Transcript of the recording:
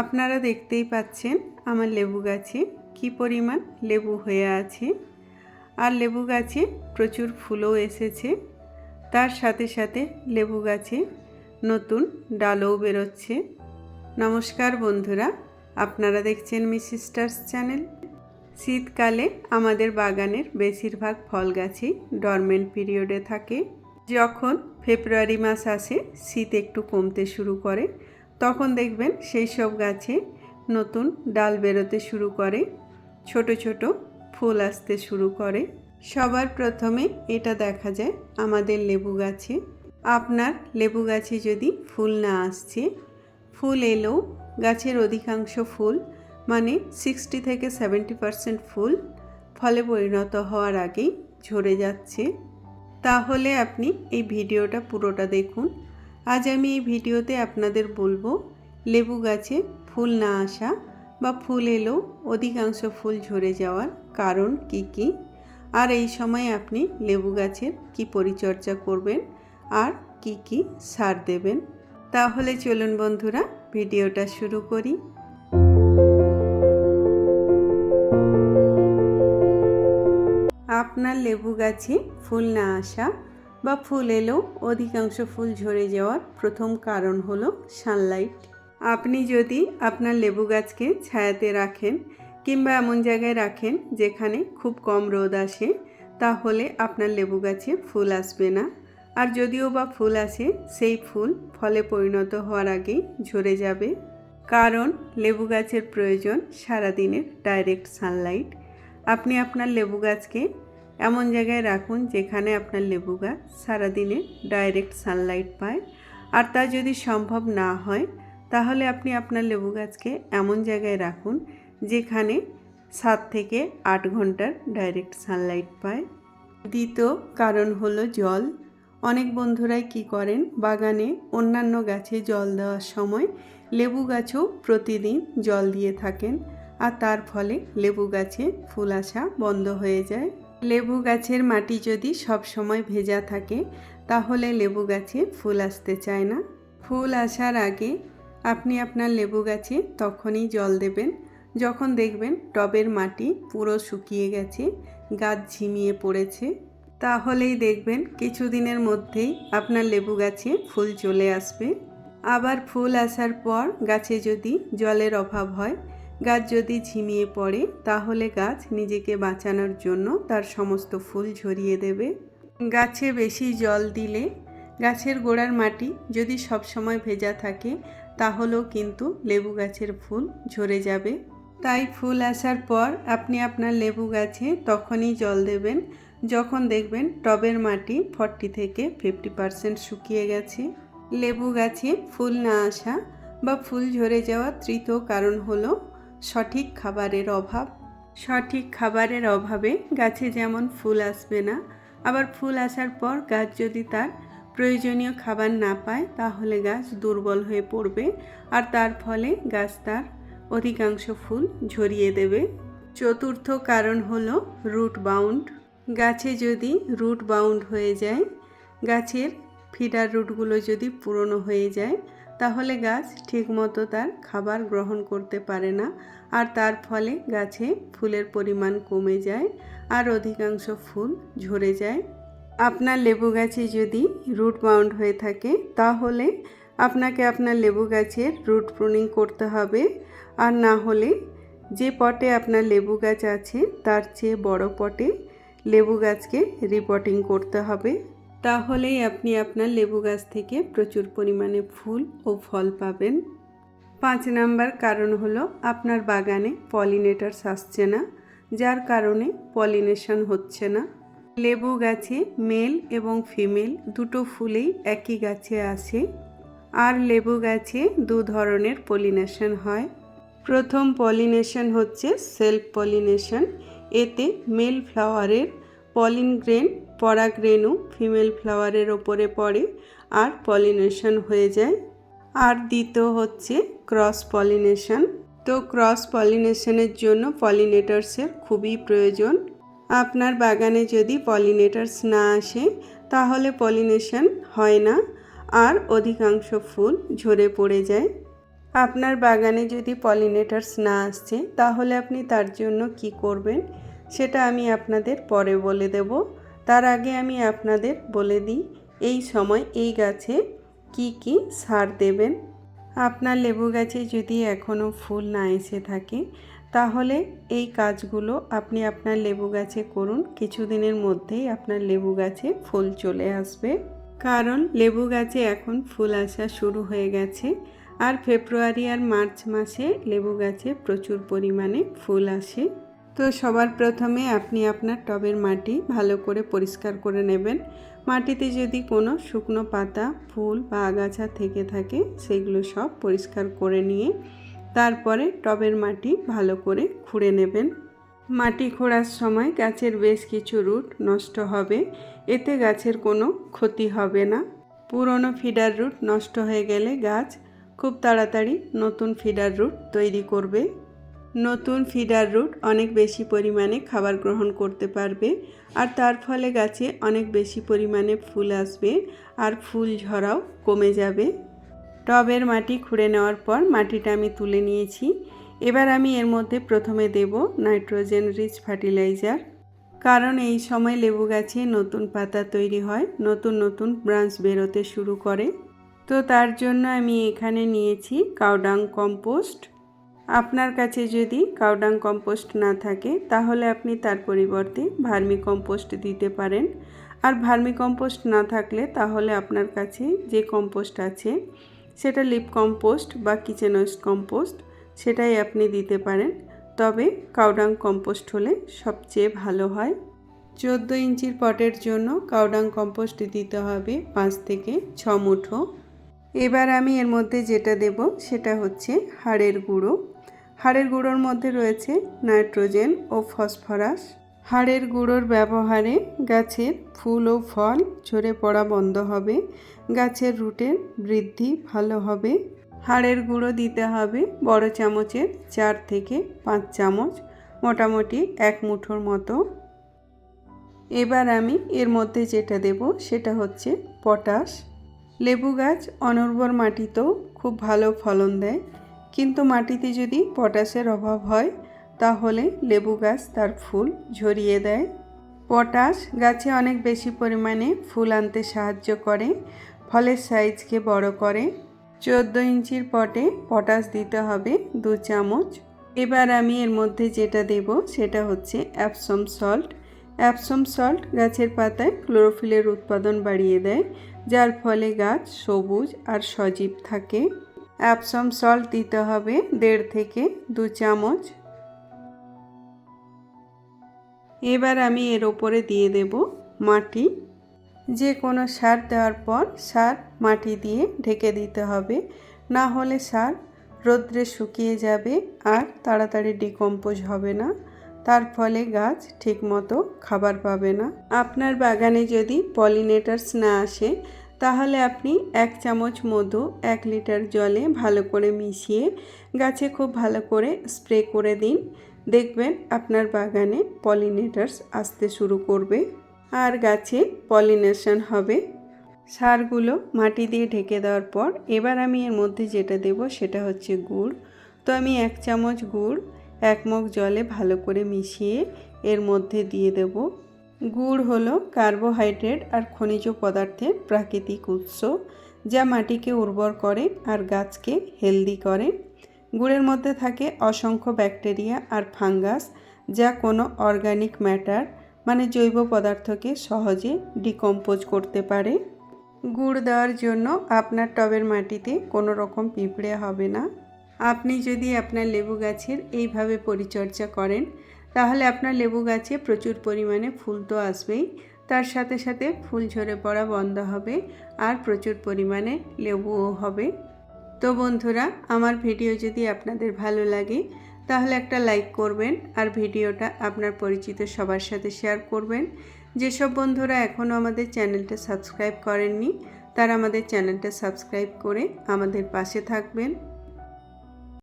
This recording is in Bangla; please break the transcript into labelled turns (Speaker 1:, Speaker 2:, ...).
Speaker 1: আপনারা দেখতেই পাচ্ছেন আমার লেবু গাছে কি পরিমাণ লেবু হয়ে আছে। আর লেবু গাছে প্রচুর ফুলও এসেছে। তার সাথে সাথে লেবু গাছে নতুন ডালও বেরোচ্ছে। নমস্কার বন্ধুরা, আপনারা দেখছেন মি সিস্টার্স চ্যানেল। শীতকালে আমাদের বাগানের বেশিরভাগ ফল গাছই ডরমেন্ট পিরিয়ডে থাকে। যখন ফেব্রুয়ারি মাস আসে, শীত একটু কমতে শুরু করে। তখন দেখবেন সেই সব গাছে নতুন ডাল বেরোতে শুরু করে, ছোট ছোট ফুল আসতে শুরু করে। সবার প্রথমে এটা দেখা যায় আমাদের লেবু গাছে। আপনার লেবু গাছে যদি ফুল না আসছে, ফুল এলেও গাছের অধিকাংশ ফুল মানে সিক্সটি থেকে সেভেন্টি পারসেন্ট ফুল ফলে পরিণত হওয়ার আগেই ঝরে যাচ্ছে। তাহলে আপনি এই ভিডিওটা পুরোটা দেখুন। আজ আমি এই ভিডিওতে আপনাদের বলব, লেবু গাছে ফুল না আসা বা ফুল এলেও অধিকাংশ ফুল ঝরে যাওয়ার কারণ কি কি? আর এই সময় আপনি লেবু গাছের কি পরিচর্যা করবেন? আর কি কি সার দেবেন? তাহলে চলুন বন্ধুরা, ভিডিওটা শুরু করি। আপনার লেবু গাছে ফুল না আসা বা ফুল এলেও অধিকাংশ ফুল ঝরে যাওয়ার প্রথম কারণ হলো সানলাইট আপনি যদি আপনার লেবু গাছকে ছায়াতে রাখেন কিংবা এমন জায়গায় রাখেন যেখানে খুব কম রোদ আসে, তাহলে আপনার লেবু গাছে ফুল আসবে না। আর যদিও বা ফুল আসে, সেই ফুল ফলে পরিণত হওয়ার আগেই ঝরে যাবে। কারণ লেবু গাছের প্রয়োজন সারাদিনের ডাইরেক্ট সানলাইট আপনি আপনার লেবু গাছকে এমন জায়গায় রাখুন যেখানে আপনার লেবু গাছ সারাদিনে ডাইরেক্ট সানলাইট পায়। আর তা যদি সম্ভব না হয়, তাহলে আপনি আপনার লেবু গাছকে এমন জায়গায় রাখুন যেখানে সাত থেকে আট ঘণ্টার ডাইরেক্ট সানলাইট পায়। দ্বিতীয় কারণ হলো জল। অনেক বন্ধুরাই কি করেন, বাগানে অন্যান্য গাছে জল দেওয়ার সময় লেবু গাছও প্রতিদিন জল দিয়ে থাকেন, আর তার ফলে লেবু গাছে ফুল আসা বন্ধ হয়ে যায়। লেবু গাছের মাটি যদি সব সময় ভেজা থাকে, তাহলে লেবু গাছে ফুল আসতে চায় না। ফুল আসার আগে আপনি আপনার লেবু গাছে তখনই জল দেবেন। যখন দেখবেন টবের মাটি পুরো শুকিয়ে গেছে, গাছ ঝিমিয়ে পড়েছে, তাহলেই দেখবেন কিছুদিনের মধ্যেই আপনার লেবু গাছে ফুল চলে আসবে। আবার ফুল আসার পর গাছে যদি জলের অভাব হয় গাছ যদি ঝিমিয়ে পড়ে, তাহলে গাছ নিজেকে বাঁচানোর জন্য তার সমস্ত ফুল ঝরিয়ে দেবে। গাছে বেশি জল দিলে গাছের গোড়ার মাটি যদি সব সময় ভেজা থাকে, তাহলেও কিন্তু লেবু গাছের ফুল ঝরে যাবে। তাই ফুল আসার পর আপনি আপনার লেবু গাছে তখনই জল দেবেন, যখন দেখবেন টবের মাটি ফর্টি থেকে ফিফটি পারসেন্ট শুকিয়ে গেছে। লেবু গাছে ফুল না আসা বা ফুল ঝরে যাওয়ার তৃতীয় কারণ হলো সঠিক খাবারের অভাব। সঠিক খাবারের অভাবে গাছে যেমন ফুল আসবে না, আবার ফুল আসার পর গাছ যদি তার প্রয়োজনীয় খাবার না পায়, তাহলে গাছ দুর্বল হয়ে পড়বে আর তার ফলে গাছ তার অধিকাংশ ফুল ঝরিয়ে দেবে। চতুর্থ কারণ হলো রুট বাউন্ড। গাছে যদি রুট বাউন্ড হয়ে যায়, গাছের ফিডার রুটগুলো যদি পুরনো হয়ে যায় তাহলে গাছ ঠিকমতো তার খাবার গ্রহণ করতে পারে না, আর তার ফলে গাছে ফুলের পরিমাণ কমে যায় আর অধিকাংশ ফুল ঝরে যায়। আপনার লেবু গাছে যদি রুট বাউন্ড হয়ে থাকে, তাহলে আপনাকে আপনার লেবু গাছের রুট প্রুনিং করতে হবে। আর না হলে যে পটে আপনার লেবু গাছ আছে, তার চেয়ে বড় পটে লেবু গাছকে রিপোর্টিং করতে হবে। তাহলেই আপনি আপনার লেবু গাছ থেকে প্রচুর পরিমাণে ফুল ও ফল পাবেন। পাঁচ নাম্বার কারণ হলো আপনার বাগানে পলিনেটার্স আসছে না, যার কারণে পলিনেশন হচ্ছে না। লেবু গাছে মেল এবং ফিমেল দুটো ফুলেই একই গাছে আসে আর লেবু গাছে দু ধরনের পলিনেশন হয়। প্রথম পলিনেশন হচ্ছে সেলফ পলিনেশন, এতে মেল ফ্লাওয়ারের পলিন গ্রেন পরাগরেণু ফিমেল ফ্লাওয়ারের ওপরে পড়ে আর পলিনেশন হয়ে যায়। আর দ্বিতীয় হচ্ছে ক্রস পলিনেশন। তো ক্রস পলিনেশনের জন্য পলিনেটার্সের খুবই প্রয়োজন। আপনার বাগানে যদি পলিনেটার্স না আসে, তাহলে পলিনেশন হয় না আর অধিকাংশ ফুল ঝরে পড়ে যায়। আপনার বাগানে যদি পলিনেটার্স না আসছে, তাহলে আপনি তার জন্য কি করবেন? সেটা আমি আপনাদের পরে বলে দেব। তার আগে আমি আপনাদের বলে দিই, এই সময় এই গাছে কি কি সার দেবেন? আপনার লেবু গাছে যদি এখনও ফুল না এসে থাকে, তাহলে এই কাজগুলো আপনি আপনার লেবু গাছে করুন। কিছুদিনের মধ্যেই আপনার লেবু গাছে ফুল চলে আসবে। কারণ লেবু গাছে এখন ফুল আসা শুরু হয়ে গেছে। আর ফেব্রুয়ারি আর মার্চ মাসে লেবু গাছে প্রচুর পরিমাণে ফুল আসে। তো সবার প্রথমে আপনি আপনার টবের মাটি ভালো করে পরিষ্কার করে নেবেন। মাটিতে যদি কোনো শুকনো পাতা, ফুল বা আগাছা থেকে থাকে, সেগুলো সব পরিষ্কার করে নিয়ে তারপরে টবের মাটি ভালো করে খুঁড়ে নেবেন। মাটি খোঁড়ার সময় গাছের বেশ কিছু রুট নষ্ট হবে, এতে গাছের কোনো ক্ষতি হবে না। পুরনো ফিডার রুট নষ্ট হয়ে গেলে গাছ খুব তাড়াতাড়ি নতুন ফিডার রুট তৈরি করবে। নতুন ফিডার রুট অনেক বেশি পরিমাণে খাবার গ্রহণ করতে পারবে আর তার ফলে গাছে অনেক বেশি পরিমাণে ফুল আসবে আর ফুল ঝরাও কমে যাবে। টবের মাটি খুঁড়ে নেওয়ার পর মাটিটা আমি তুলে নিয়েছি। এবার আমি এর মধ্যে প্রথমে দেব নাইট্রোজেন রিচ ফার্টিলাইজার। কারণ এই সময় লেবু গাছে নতুন পাতা তৈরি হয়, নতুন নতুন ব্রাঞ্চ বেরোতে শুরু করে। তো তার জন্য আমি এখানে নিয়েছি কাউডাং কম্পোস্ট। আপনার কাছে যদি কাউডাং কম্পোস্ট না থাকে, তাহলে আপনি তার পরিবর্তে ভার্মি কম্পোস্ট দিতে পারেন। আর ভার্মি কম্পোস্ট না থাকলে তাহলে আপনার কাছে যে কম্পোস্ট আছে, সেটা লিপ কম্পোস্ট বা কিচেন ওয়েস্ট কম্পোস্ট, সেটাই আপনি দিতে পারেন। তবে কাউডাং কম্পোস্ট হলে সবচেয়ে ভালো হয়। চোদ্দ ইঞ্চির পটের জন্য কাউডাং কম্পোস্ট দিতে হবে পাঁচ থেকে ছ মুঠো। এবার আমি এর মধ্যে যেটা দেব, সেটা হচ্ছে হাড়ের গুঁড়ো। হাড়ের গুঁড়োর মধ্যে রয়েছে নাইট্রোজেন ও ফসফরাস। হাড়ের গুঁড়োর ব্যবহারে গাছের ফুল ও ফল ঝরে পড়া বন্ধ হবে, গাছের রুটের বৃদ্ধি ভালো হবে। হাড়ের গুঁড়ো দিতে হবে বড় চামচের চার থেকে পাঁচ চামচ, মোটামুটি এক মুঠোর মতো। এবার আমি এর মধ্যে যেটা দেব সেটা হচ্ছে পটাশ। লেবু গাছ অনুর্বর মাটিতেও খুব ভালো ফলন দেয়। কিন্তু মাটিতে যদি পটাশের অভাব হয়, তাহলে লেবু গাছ তার ফুল ঝরিয়ে দেয়। পটাশ গাছে অনেক বেশি পরিমাণে ফুল আনতে সাহায্য করে ফলের সাইজকে বড় করে। চোদ্দ ইঞ্চির পটে পটাশ দিতে হবে দু চামচ। এবার আমি এর মধ্যে যেটা দেব, সেটা হচ্ছে অ্যাপসম সল্ট। অ্যাপসম সল্ট গাছের পাতায় ক্লোরোফিলের উৎপাদন বাড়িয়ে দেয়, যার ফলে গাছ সবুজ আর সজীব থাকে। অ্যাপসম সল্ট দিতে হবে দেড় থেকে দু চামচ। এবার আমি এর ওপরে দিয়ে দেব মাটি। যে কোনো সার দেওয়ার পর সার মাটি দিয়ে ঢেকে দিতে হবে। না হলে সার রোদ্রে শুকিয়ে যাবে আর তাড়াতাড়ি ডিকম্পোজ হবে না। তার ফলে গাছ ঠিকমতো খাবার পাবে না। আপনার বাগানে যদি পলিনেটার্স না আসে তাহলে আপনি এক চামচ মধু এক লিটার জলে ভালো করে মিশিয়ে গাছে খুব ভালো করে স্প্রে করে দিন। দেখবেন আপনার বাগানে পলিনেটার্স আসতে শুরু করবে আর গাছে পলিনেশন হবে। সারগুলো মাটি দিয়ে ঢেকে দেওয়ার পর এবার আমি এর মধ্যে যেটা দেব সেটা হচ্ছে গুড়। তো আমি এক চামচ গুড়, এক মগ জলে ভালো করে মিশিয়ে এর মধ্যে দিয়ে দেব। গুড় হলো কার্বোহাইড্রেট আর খনিজ পদার্থের প্রাকৃতিক উৎস, যা মাটিকে উর্বর করে আর গাছকে হেলদি করে। গুড়ের মধ্যে থাকে অসংখ্য ব্যাকটেরিয়া আর ফাঙ্গাস, যা কোনো অর্গানিক ম্যাটার মানে জৈব পদার্থকে সহজে ডিকম্পোজ করতে পারে। গুড় দেওয়ার জন্য আপনার টবের মাটিতে কোনো রকম পিঁপড়ে হবে না। আপনি যদি আপনার লেবু গাছের এইভাবে পরিচর্যা করেন তাহলে আপনার লেবু গাছে প্রচুর পরিমাণে ফুল তো আসবেই। তার সাথে সাথে ফুল ঝরে পড়া বন্ধ হবে আর প্রচুর পরিমাণে লেবুও হবে। তো বন্ধুরা, আমার ভিডিও যদি আপনাদের ভালো লাগে, তাহলে একটা লাইক করবেন আর ভিডিওটা আপনার পরিচিত সবার সাথে শেয়ার করবেন। যেসব বন্ধুরা এখনও আমাদের চ্যানেলটা সাবস্ক্রাইব করেননি, তারা আমাদের চ্যানেলটা সাবস্ক্রাইব করে আমাদের পাশে থাকবেন।